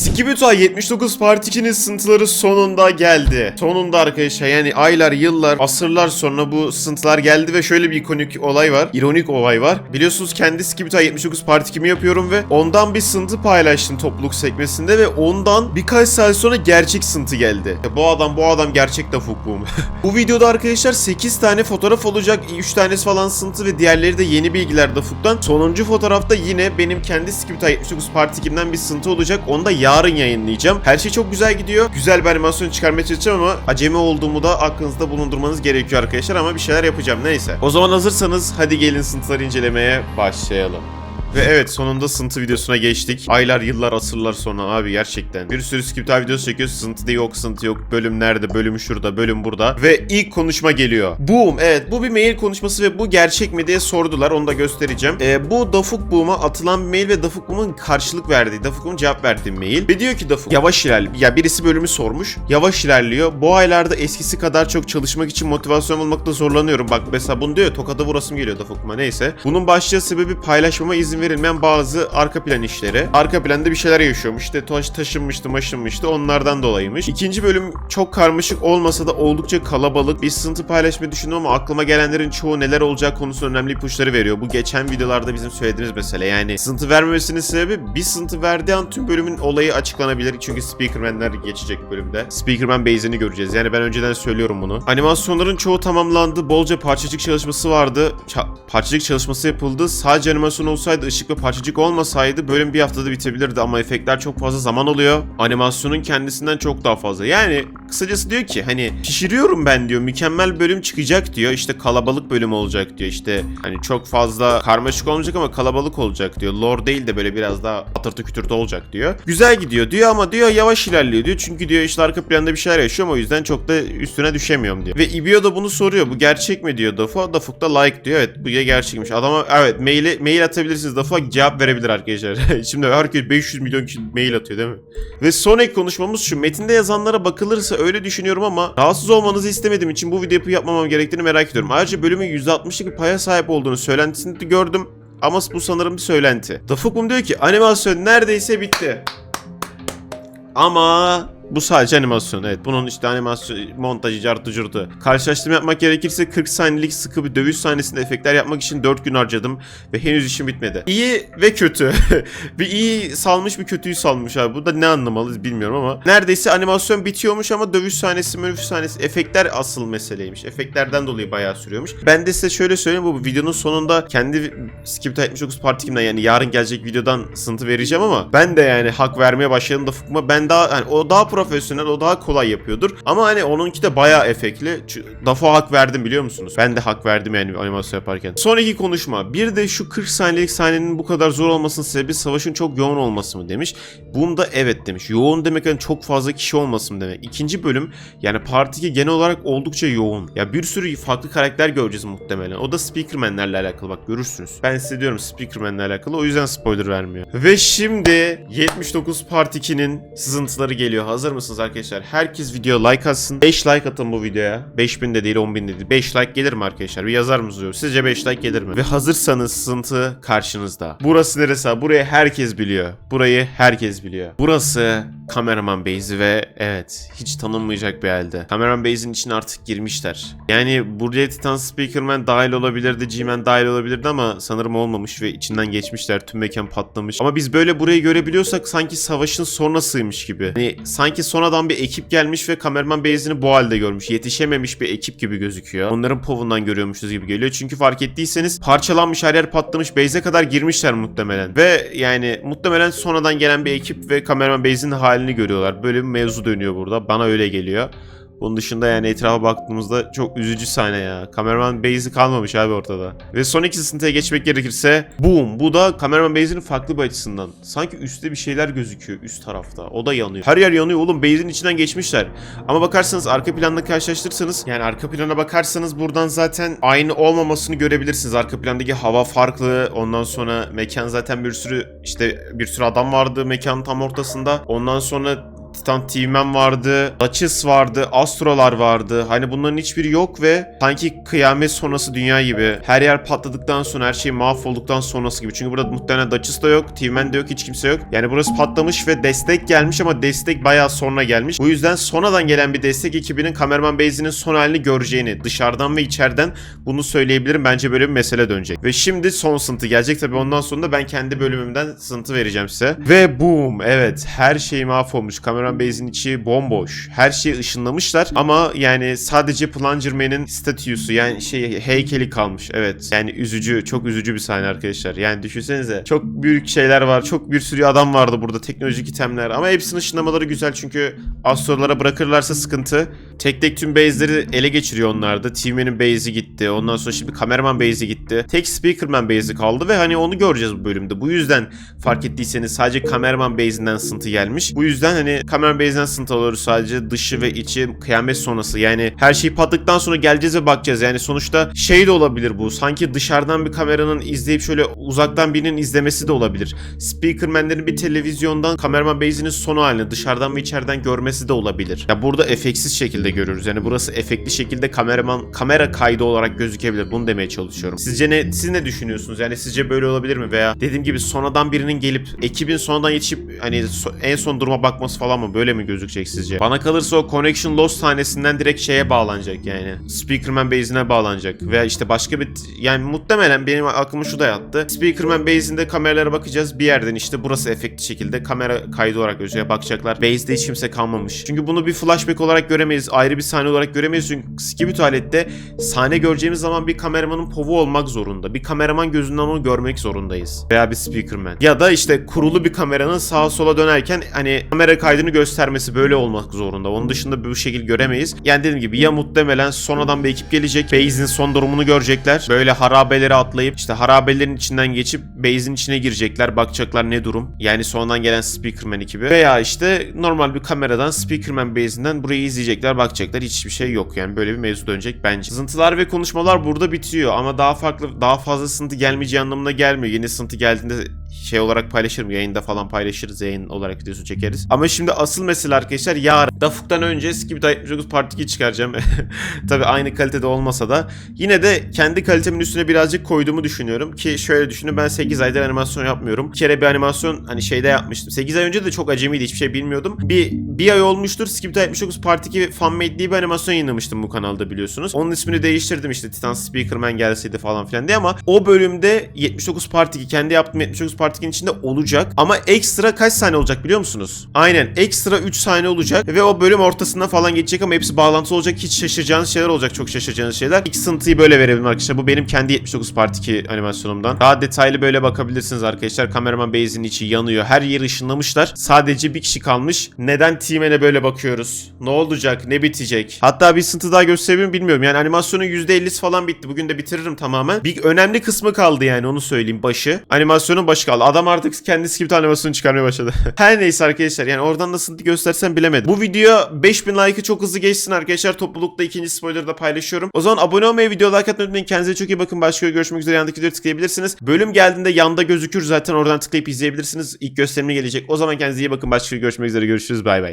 Skibito 79 Part 2'nin sıntıları sonunda geldi. Sonunda arkadaşlar yani aylar, yıllar, asırlar sonra bu sıntılar geldi ve şöyle bir ikonik olay var. ironik olay var. Biliyorsunuz kendi Skibito 79 Part 2'mi yapıyorum ve ondan bir sıntı paylaştım topluluk sekmesinde ve ondan birkaç saat sonra gerçek sıntı geldi. Ya bu adam bu adam gerçek dafuk bu. videoda arkadaşlar 8 tane fotoğraf olacak. 3 tanesi falan sıntı ve diğerleri de yeni bilgiler dafuktan. Sonuncu fotoğrafta yine benim kendi Skibito 79 Part 2'mden bir sıntı olacak. Onu da yarın yayınlayacağım. Her şey çok güzel gidiyor. Güzel bir animasyon çıkarmaya çalışacağım ama acemi olduğumu da aklınızda bulundurmanız gerekiyor arkadaşlar ama bir şeyler yapacağım neyse. O zaman hazırsanız hadi gelin sıntıları incelemeye başlayalım. Ve evet sonunda sıntı videosuna geçtik. Aylar, yıllar, asırlar sonra abi gerçekten. Bir sürü skiptal videosu çekiyoruz. Sıntı da yok, sıntı yok. Bölüm nerede, bölüm şurada, bölüm burada. Ve ilk konuşma geliyor. Boom. Evet bu bir mail konuşması ve bu gerçek mi diye sordular. Onu da göstereceğim. Ee, bu Dafuk Boom'a atılan bir mail ve Dafuk Boom'un karşılık verdiği, Dafuk Boom'un cevap verdiği mail. Ve diyor ki Dafuk yavaş ilerliyor. Ya birisi bölümü sormuş. Yavaş ilerliyor. Bu aylarda eskisi kadar çok çalışmak için motivasyon bulmakta zorlanıyorum. Bak mesela bunu diyor tokada vurasım geliyor Dafuk Boom'a neyse. Bunun başlıca sebebi paylaşmama izin verilmeyen bazı arka plan işleri. Arka planda bir şeyler yaşıyormuş. İşte taş taşınmıştı, maşınmıştı. Onlardan dolayıymış. İkinci bölüm çok karmaşık olmasa da oldukça kalabalık. Bir sıntı paylaşmayı düşündüm ama aklıma gelenlerin çoğu neler olacak konusunda önemli ipuçları veriyor. Bu geçen videolarda bizim söylediğimiz mesele. Yani sıntı vermemesinin sebebi bir sıntı verdiği an tüm bölümün olayı açıklanabilir. Çünkü Speakerman'ler geçecek bölümde. Speakerman base'ini göreceğiz. Yani ben önceden söylüyorum bunu. Animasyonların çoğu tamamlandı. Bolca parçacık çalışması vardı. Ça- parçacık çalışması yapıldı. Sadece animasyon olsaydı ışık ve parçacık olmasaydı bölüm bir haftada bitebilirdi ama efektler çok fazla zaman alıyor. Animasyonun kendisinden çok daha fazla. Yani kısacası diyor ki hani pişiriyorum ben diyor. Mükemmel bölüm çıkacak diyor. İşte kalabalık bölüm olacak diyor. İşte hani çok fazla karmaşık olmayacak ama kalabalık olacak diyor. Lore değil de böyle biraz daha atırtı kütürtü olacak diyor. Güzel gidiyor diyor ama diyor yavaş ilerliyor diyor. Çünkü diyor işte arka planda bir şeyler yaşıyorum o yüzden çok da üstüne düşemiyorum diyor. Ve Ibio da bunu soruyor. Bu gerçek mi diyor Dafo. Dafuk da like diyor. Evet bu ya gerçekmiş. Adama evet maili, mail atabilirsiniz. Dafo cevap verebilir arkadaşlar. Şimdi herkes 500 milyon kişi mail atıyor değil mi? Ve son ek konuşmamız şu. Metinde yazanlara bakılırsa öyle düşünüyorum ama rahatsız olmanızı istemediğim için bu videoyu yapmamam gerektiğini merak ediyorum. Ayrıca bölümün %60'lık bir paya sahip olduğunu söylentisini de gördüm. Ama bu sanırım bir söylenti. Dafukum diyor ki animasyon neredeyse bitti. Ama bu sadece animasyon evet. Bunun işte animasyon montajı cartı curtu. Karşılaştırma yapmak gerekirse 40 saniyelik sıkı bir dövüş sahnesinde efektler yapmak için 4 gün harcadım ve henüz işim bitmedi. İyi ve kötü. bir iyi salmış bir kötüyü salmış abi. Bu da ne anlamalıyız bilmiyorum ama. Neredeyse animasyon bitiyormuş ama dövüş sahnesi, dövüş sahnesi, efektler asıl meseleymiş. Efektlerden dolayı bayağı sürüyormuş. Ben de size şöyle söyleyeyim bu videonun sonunda kendi Skip 79 Partikimden yani yarın gelecek videodan sıntı vereceğim ama ben de yani hak vermeye başladım da Fukma ben daha yani o daha profesyonel o daha kolay yapıyordur. Ama hani onunki de bayağı efektli. Ç- Dafo hak verdim biliyor musunuz? Ben de hak verdim yani animasyon yaparken. Son iki konuşma. Bir de şu 40 saniyelik sahnenin bu kadar zor olmasının sebebi savaşın çok yoğun olması mı demiş. Bunda evet demiş. Yoğun demek hani çok fazla kişi olması mı demek. İkinci bölüm yani Part 2 genel olarak oldukça yoğun. Ya bir sürü farklı karakter göreceğiz muhtemelen. O da Speakerman'lerle alakalı bak görürsünüz. Ben size diyorum Speakerman'le alakalı o yüzden spoiler vermiyor. Ve şimdi 79 Part 2'nin sızıntıları geliyor. Hazır mısınız arkadaşlar? Herkes video like atsın. 5 like atın bu videoya. 5000 de değil 10.000 de değil. 5 like gelir mi arkadaşlar? Bir yazar mısınız? diyor. Sizce 5 like gelir mi? Ve hazırsanız sızıntı karşınızda. Burası neresi? Burayı herkes biliyor. Burayı herkes biliyor. Burası kameraman base'i ve evet hiç tanınmayacak bir halde. Kameraman base'in içine artık girmişler. Yani buraya Titan Speakerman dahil olabilirdi, G-Man dahil olabilirdi ama sanırım olmamış ve içinden geçmişler. Tüm mekan patlamış. Ama biz böyle burayı görebiliyorsak sanki savaşın sonrasıymış gibi. Hani sanki sonradan bir ekip gelmiş ve kameraman base'ini bu halde görmüş. Yetişememiş bir ekip gibi gözüküyor. Onların povundan görüyormuşuz gibi geliyor. Çünkü fark ettiyseniz parçalanmış her yer patlamış. Base'e kadar girmişler muhtemelen. Ve yani muhtemelen sonradan gelen bir ekip ve kameraman base'in halini görüyorlar. Böyle bir mevzu dönüyor burada. Bana öyle geliyor. Bunun dışında yani etrafa baktığımızda çok üzücü sahne ya. Kameraman base'i kalmamış abi ortada. Ve son iki sıntıya geçmek gerekirse boom. Bu da kameraman base'inin farklı bir açısından. Sanki üstte bir şeyler gözüküyor üst tarafta. O da yanıyor. Her yer yanıyor oğlum. Base'in içinden geçmişler. Ama bakarsanız arka planla karşılaştırırsanız yani arka plana bakarsanız buradan zaten aynı olmamasını görebilirsiniz. Arka plandaki hava farklı. Ondan sonra mekan zaten bir sürü işte bir sürü adam vardı mekanın tam ortasında. Ondan sonra Mutant T-Man vardı. Duchess vardı. Astrolar vardı. Hani bunların hiçbiri yok ve sanki kıyamet sonrası dünya gibi. Her yer patladıktan sonra her şey mahvolduktan sonrası gibi. Çünkü burada muhtemelen Duchess da yok. T-Man de yok. Hiç kimse yok. Yani burası patlamış ve destek gelmiş ama destek bayağı sonra gelmiş. Bu yüzden sonradan gelen bir destek ekibinin kameraman base'inin son halini göreceğini dışarıdan ve içeriden bunu söyleyebilirim. Bence böyle bir mesele dönecek. Ve şimdi son sıntı gelecek. Tabii ondan sonra da ben kendi bölümümden sıntı vereceğim size. Ve boom evet her şey mahvolmuş. Kameraman base'in içi bomboş. Her şeyi ışınlamışlar ama yani sadece Plunger Man'in statüsü yani şey heykeli kalmış. Evet yani üzücü çok üzücü bir sahne arkadaşlar. Yani düşünsenize çok büyük şeyler var. Çok bir sürü adam vardı burada teknolojik itemler ama hepsinin ışınlamaları güzel çünkü astrolara bırakırlarsa sıkıntı. Tek tek tüm base'leri ele geçiriyor onlar da. Team'in base'i gitti. Ondan sonra şimdi kameraman base'i gitti. Tek Speakerman base'i kaldı ve hani onu göreceğiz bu bölümde. Bu yüzden fark ettiyseniz sadece kameraman base'inden sıntı gelmiş. Bu yüzden hani kameraman base'inden sıntı alıyoruz sadece dışı ve içi kıyamet sonrası. Yani her şey patladıktan sonra geleceğiz ve bakacağız. Yani sonuçta şey de olabilir bu. Sanki dışarıdan bir kameranın izleyip şöyle uzaktan birinin izlemesi de olabilir. Speakerman'lerin bir televizyondan kameraman base'inin sonu halini dışarıdan ve içeriden görmesi de olabilir. Ya burada efektsiz şekilde görüyoruz. Yani burası efektli şekilde kameraman kamera kaydı olarak gözükebilir. Bunu demeye çalışıyorum. Sizce ne siz ne düşünüyorsunuz? Yani sizce böyle olabilir mi? Veya dediğim gibi sonradan birinin gelip ekibin sonradan yetişip hani en son duruma bakması falan mı? Böyle mi gözükecek sizce? Bana kalırsa o Connection Lost sahnesinden direkt şeye bağlanacak yani. Speakerman base'ine bağlanacak. Veya işte başka bir yani muhtemelen benim aklıma şu da yattı. Speakerman base'inde kameralara bakacağız. Bir yerden işte burası efektli şekilde kamera kaydı olarak gözüye bakacaklar. Base'de hiç kimse kalmamış. Çünkü bunu bir flashback olarak göremeyiz. Ayrı bir sahne olarak göremeyiz. Çünkü Skibidi tuvalette sahne göreceğimiz zaman bir kameramanın povu olmak zorunda. Bir kameraman gözünden onu görmek zorundayız. Veya bir speakerman. Ya da işte kurulu bir kameranın sağa sola dönerken hani kamera kaydını göstermesi böyle olmak zorunda. Onun dışında bu şekilde göremeyiz. Yani dediğim gibi ya muhtemelen sonradan bir ekip gelecek. Base'in son durumunu görecekler. Böyle harabeleri atlayıp işte harabelerin içinden geçip base'in içine girecekler. Bakacaklar ne durum. Yani sonradan gelen Speakerman ekibi. Veya işte normal bir kameradan Speakerman base'inden burayı izleyecekler. Bakacaklar hiçbir şey yok. Yani böyle bir mevzu dönecek bence. Sızıntılar ve konuşmalar burada bitiyor. Ama daha farklı daha fazla sızıntı gelmeyeceği anlamına gelmiyor. Yeni sızıntı geldiğinde şey olarak paylaşırım. Yayında falan paylaşırız. Yayın olarak videosu çekeriz. Ama şimdi asıl mesele arkadaşlar yarın. Dafuk'tan önce Skibidi 79 Part 2 çıkaracağım. Tabi aynı kalitede olmasa da. Yine de kendi kalitemin üstüne birazcık koyduğumu düşünüyorum. Ki şöyle düşünün ben 8 aydır animasyon yapmıyorum. Bir kere bir animasyon hani şeyde yapmıştım. 8 ay önce de çok acemiydi. Hiçbir şey bilmiyordum. Bir, bir ay olmuştur. Skibidi 79 Part 2 fanmade diye bir animasyon yayınlamıştım bu kanalda biliyorsunuz. Onun ismini değiştirdim işte Titan Speakerman gelseydi falan filan diye ama o bölümde 79 Part 2 kendi yaptığım 79 Part 2'nin içinde olacak. Ama ekstra kaç sahne olacak biliyor musunuz? Aynen ekstra 3 sahne olacak ve o bölüm ortasında falan geçecek ama hepsi bağlantılı olacak. Hiç şaşıracağınız şeyler olacak. Çok şaşıracağınız şeyler. İlk sıntıyı böyle verebilirim arkadaşlar. Bu benim kendi 79 Part 2 animasyonumdan. Daha detaylı böyle bakabilirsiniz arkadaşlar. Kameraman base'in içi yanıyor. Her yeri ışınlamışlar. Sadece bir kişi kalmış. Neden T-Man'e böyle bakıyoruz? Ne olacak? Ne bitecek? Hatta bir sıntı daha gösterebilir miyim bilmiyorum. Yani animasyonun %50'si falan bitti. Bugün de bitiririm tamamen. Bir önemli kısmı kaldı yani onu söyleyeyim. Başı. Animasyonun başı kaldı. Adam artık kendisi gibi animasyonu çıkarmaya başladı. Her neyse arkadaşlar. Yani oradan nasıl göstersem bilemedim. Bu video 5000 like'ı çok hızlı geçsin arkadaşlar. Toplulukta ikinci spoiler'ı da paylaşıyorum. O zaman abone olmayı, video like atmayı unutmayın. Kendinize çok iyi bakın. Başka görüşmek üzere. Yandaki videoya tıklayabilirsiniz. Bölüm geldiğinde yanda gözükür zaten. Oradan tıklayıp izleyebilirsiniz. İlk gösterime gelecek. O zaman kendinize iyi bakın. Başka görüşmek üzere. Görüşürüz. Bay bay.